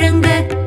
முழங்க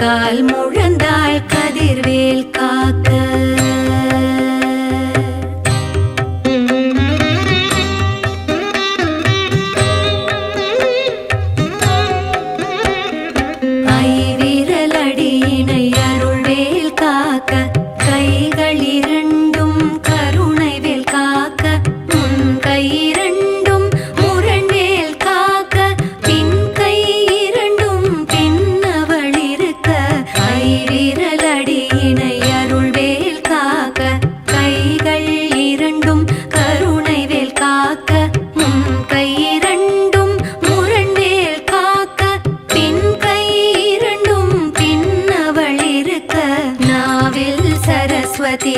കാൽ മുഴ சரஸ்வதி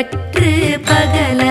பற்று பகல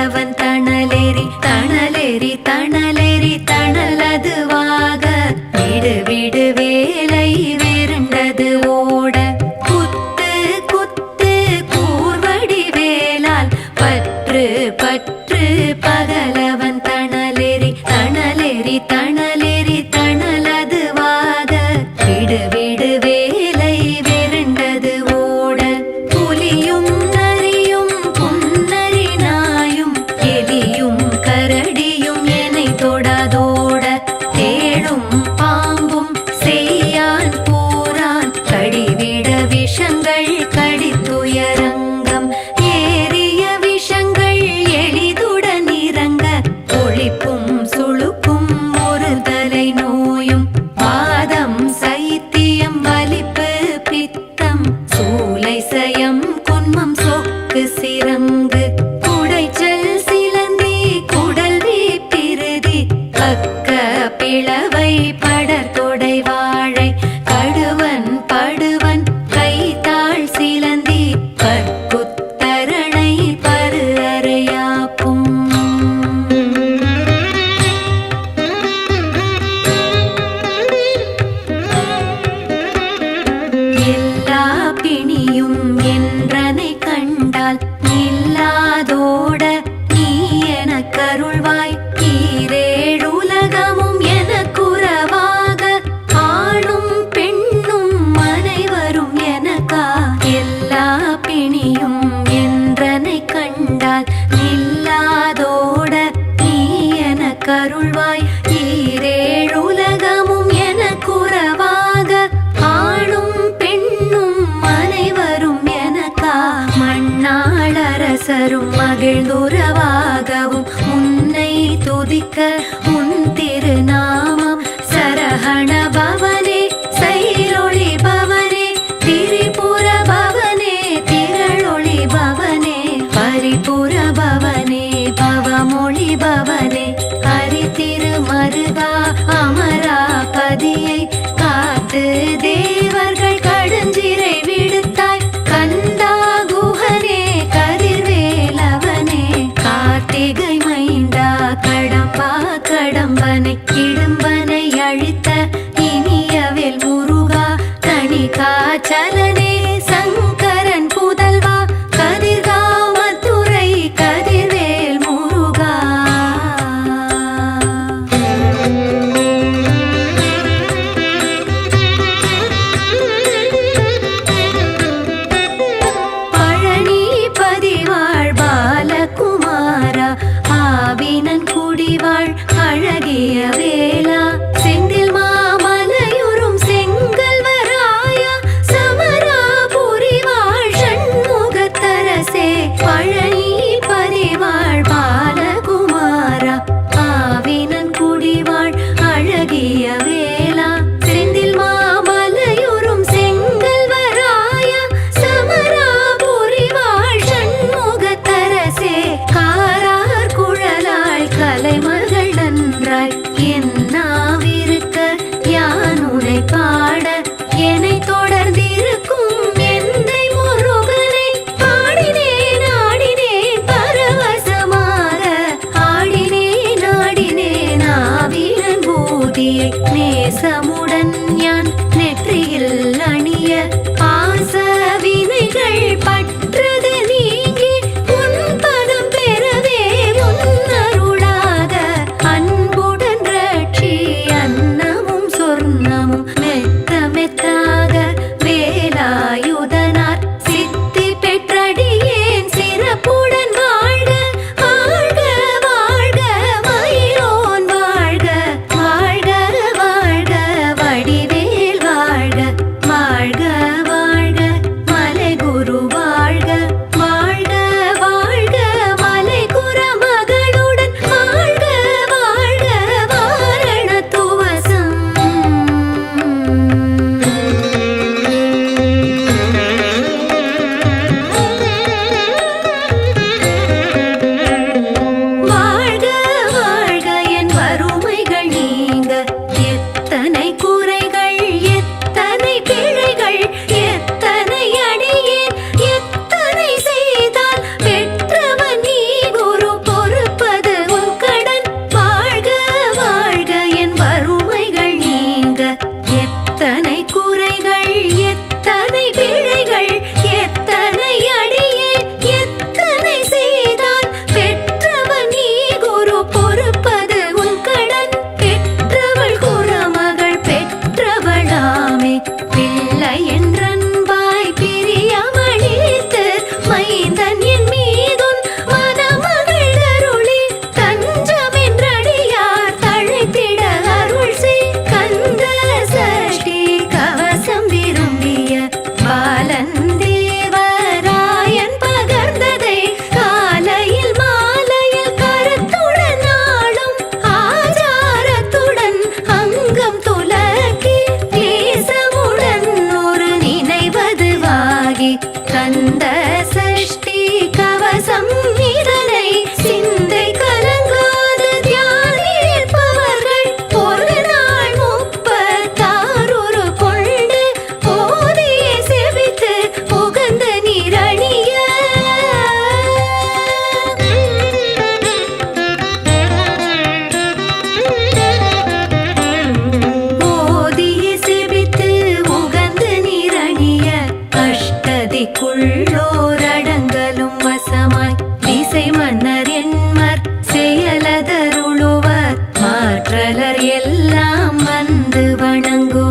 வணங்கும்.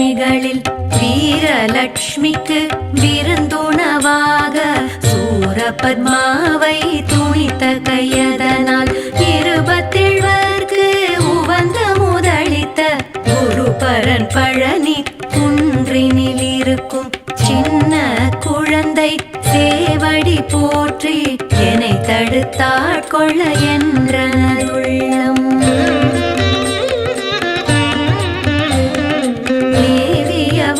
அஷ்டலக்ஷ்மிகளில் வீரலட்சுமிக்கு விருந்துணவாக சூர பத்மாவை துணித்த கையதனால் இருபத்தேழ்வர்க்கு உவந்த முதளித்த குருபரன் பழனி குன்றினில் இருக்கும் சின்ன குழந்தை சேவடி போற்றி என்னை தடுத்தாட்கொள்ள என்றுள்ளம்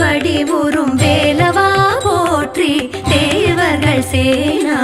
வடிவுறும் வேலவா போற்றி தேவர்கள் சேனா